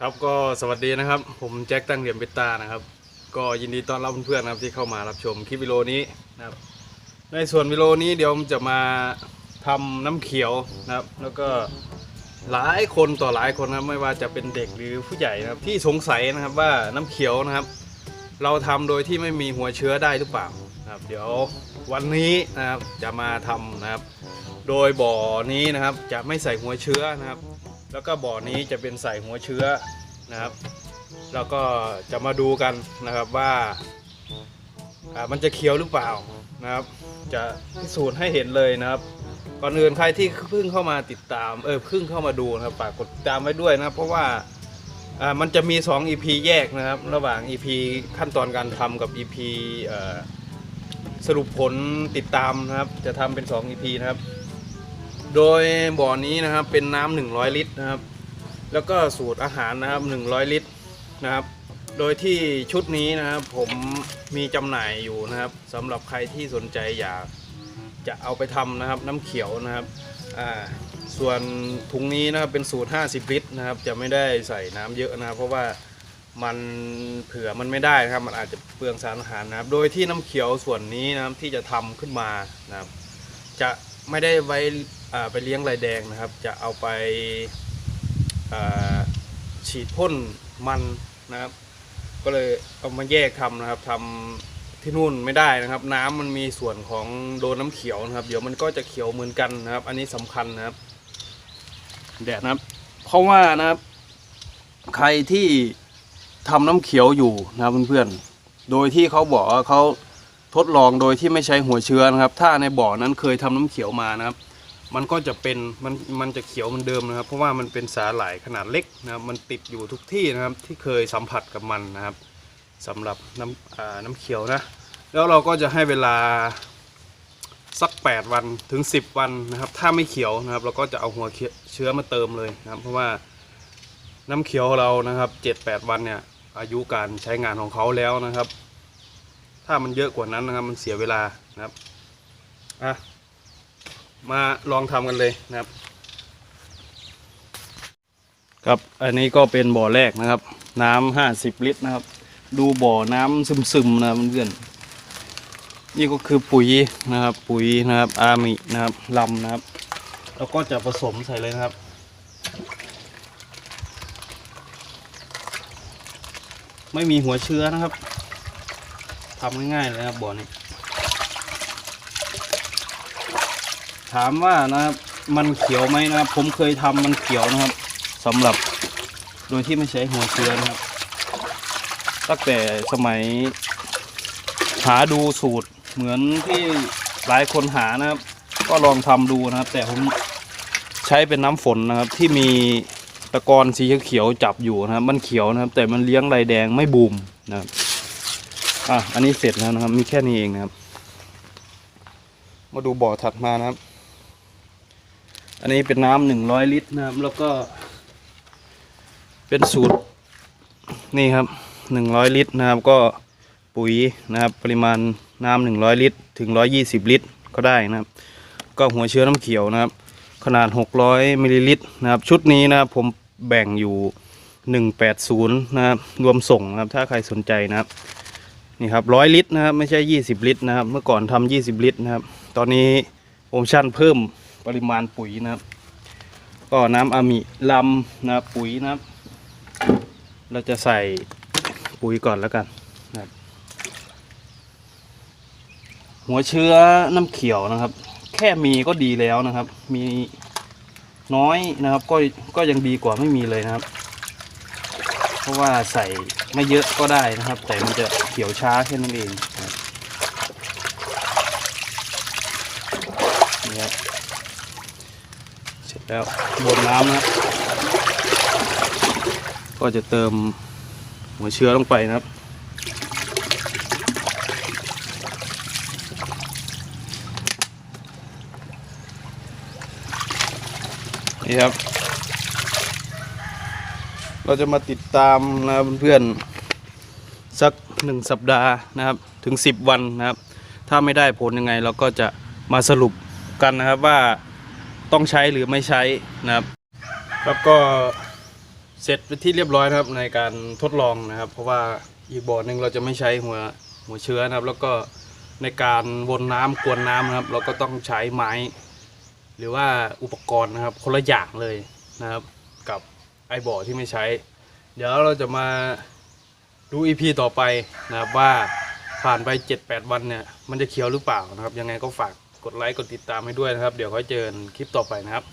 ครับก็สวัสดีนะครับ ผมแจ็คตั้งเหลี่ยมเบตตานะครับ ก็ยินดีต้อนรับเพื่อนๆนะครับที่เข้ามารับชมคลิปวิดีโอนี้นะครับ ในส่วนวิดีโอนี้เดี๋ยวผมจะมาทำน้ำเขียวนะครับ แล้วก็หลายคนต่อหลายคนนะครับไม่ว่าจะเป็นเด็กหรือผู้ใหญ่นะครับที่สงสัยนะครับว่าน้ำเขียวนะครับ เราทำโดยที่ไม่มีหัวเชื้อได้หรือเปล่านะครับ เดี๋ยววันนี้นะครับจะมาทำนะครับ โดยบ่อนี้นะครับจะไม่ใส่หัวเชื้อนะครับ แล้วก็บ่อนี้จะเป็นใส่หัวเชื้อนะครับ แล้วก็จะมาดูกันนะครับว่ามันจะเขียวหรือเปล่านะครับ จะพิสูจน์ให้เห็นเลยนะครับก่อนอื่นใครที่เพิ่งเข้ามาติดตามเออเพิ่งเข้ามาดูนะครับฝากกดติดตามไว้ด้วยนะครับเพราะว่าอ่ามันจะมี 2 EP แยกนะครับ ระหว่าง EP ขั้นตอนการทำกับ EP สรุปผลติดตามนะครับ จะทำเป็น 2 EP นะครับ โดยบ่อนี้นะครับเป็นน้ำ100 ลิตรนะครับ แล้วก็สูตรอาหารนะครับ 100 ลิตรนะครับ โดยที่ชุดนี้นะครับผมมีจำหน่ายอยู่นะครับสำหรับใครที่สนใจอยากจะเอาไปทำนะครับ น้ำเขียวนะครับอ่าส่วนถุงนี้นะครับเป็นสูตร 50 ลิตรนะครับ จะไม่ได้ใส่น้ำเยอะนะครับ เพราะว่ามันเผื่อมันไม่ได้นะครับ มันอาจจะเปลืองสารอาหารนะครับ โดยที่น้ำเขียวส่วนนี้นะครับที่จะทำขึ้นมานะครับ จะไม่ได้ไว้ ไปเลี้ยงลายแดงนะครับ จะเอาไปฉีดพ่นมันนะครับ ก็เลยเอามาแยกทำนะครับทำที่นู่นไม่ได้นะครับ น้ำมันมีส่วนของโดนน้ำเขียวนะครับ เดี๋ยวมันก็จะเขียวเหมือนกันนะครับ อันนี้สำคัญนะครับแดดนะครับ เพราะว่านะครับ ใครที่ทำน้ำเขียวอยู่นะครับเพื่อนๆ โดยที่เขาบอกว่าเขาทดลองโดยที่ไม่ใช้หัวเชื้อนะครับ ถ้าในบ่อนั้นเคยทำน้ำเขียวมานะครับ มันก็จะเป็นมันมันจะเขียวเหมือนเดิมนะครับ เพราะว่ามันเป็นสาหร่ายขนาดเล็กนะครับ มันติดอยู่ทุกที่นะครับที่เคยสัมผัสกับมันนะครับสำหรับน้ำน้ำเขียวนะ แล้วเราก็จะให้เวลาสัก 8 วันถึง 10 วันนะครับ ถ้าไม่เขียวนะครับ เราก็จะเอาหัวเชื้อมาเติมเลยนะครับ เพราะว่าน้ำเขียวเรานะครับ 7-8 วันเนี่ยอายุการใช้งานของเขาแล้วนะครับ ถ้ามันเยอะกว่านั้นนะครับ มันเสียเวลานะครับอะ มาลองทำกันเลยนะครับ ครับอันนี้ก็เป็นบ่อแรกนะครับ น้ำห้าสิบลิตรนะครับ ดูบ่อน้ำซึมๆนะเพื่อนๆนี่ก็คือปุ๋ยนะครับ ปุ๋ยนะครับ อามินะครับลำนะครับ แล้วก็จะผสมใส่เลยนะครับไม่มีหัวเชื้อนะครับทำง่ายๆเลยครับบ่อนี้ ถามว่านะครับมันเขียวไหมนะครับ ผมเคยทำมันเขียวนะครับสำหรับโดยที่ไม่ใช้หัวเชื้อนะครับ ตั้งแต่สมัยหาดูสูตรเหมือนที่หลายคนหานะครับ ก็ลองทำดูนะครับ แต่ผมใช้เป็นน้ำฝนนะครับ ที่มีตะกอนสีเขียวจับอยู่นะครับ มันเขียวนะครับ แต่มันเลี้ยงลายแดงไม่บูมนะครับอะอันนี้เสร็จแล้วนะครับ มีแค่นี้เองนะครับ มาดูบ่อถัดมานะครับ อันนี้เป็นน้ำหนึ่งร้อยลิตรนะครับ แล้วก็ เป็นสูตร นี่ครับหนึ่งร้อยลิตรนะครับ ก็ปุ๋ยนะครับ ปริมาณน้ำหนึ่งร้อยลิตร ถึงร้อยยี่สิบลิตรก็ได้นะครับ ก็หัวเชื้อน้ำเขียวนะครับ ขนาดหกร้อยมิลลิลิตรนะครับ ชุดนี้นะครับผมแบ่งอยู่หนึ่งแปดศูนย์นะครับรวมส่งนะครับ ถ้าใครสนใจนะครับนี่ครับร้อยลิตรนะครับ ไม่ใช่ยี่สิบลิตรนะครับ เมื่อก่อนทำยี่สิบลิตรนะครับ ตอนนี้โปรโมชั่นเพิ่ม ปริมาณปุ๋ยนะครับ ก็น้ำอามิลำนะปุ๋ยนะครับ เราจะใส่ปุ๋ยก่อนแล้วกันนะครับ หัวเชื้อน้ำเขียวนะครับ แค่มีก็ดีแล้วนะครับ มีน้อยนะครับ ก็ก็ยังดีกว่าไม่มีเลยนะครับ เพราะว่าใส่ไม่เยอะก็ได้นะครับ แต่มันจะเขียวช้าแค่นั้นเองนะครับนี่ครับเสร็จ แล้วบนน้ำนะก็จะเติมหัวเชื้อลงไปนะครับนี่ครับ เราจะมาติดตามนะเพื่อนๆสักหนึ่งสัปดาห์นะครับถึง 10 วันนะครับ ถ้าไม่ได้ผลยังไงเราก็จะมาสรุปกันนะครับว่า ต้องใช้หรือไม่ใช้นะครับแล้วก็เสร็จไปนที่เรียบร้อยนะครับในการทดลองนะครับ เพราะว่าอีกบ่อหนึ่งเราจะไม่ใช้หัวหัวเชื้อนะครับ แล้วก็ในการวนน้ำกวนน้ำนะครับ เราก็ต้องใช้ไม้ หรือว่าอุปกรณ์นะครับ คนละอย่างเลยนะครับ กับไอบ่อที่ไม่ใช้ เดี๋ยวเราจะมาดูอีพีต่อไปนะครับว่าผ่านไป 7-8 วันเนี่ย มันจะเขียวหรือเปล่านะครับ ยังไงก็ฝาก กดไลค์กดติดตามให้ด้วยนะครับ เดี๋ยวค่อยเจอนคลิปต่อไปนะครับ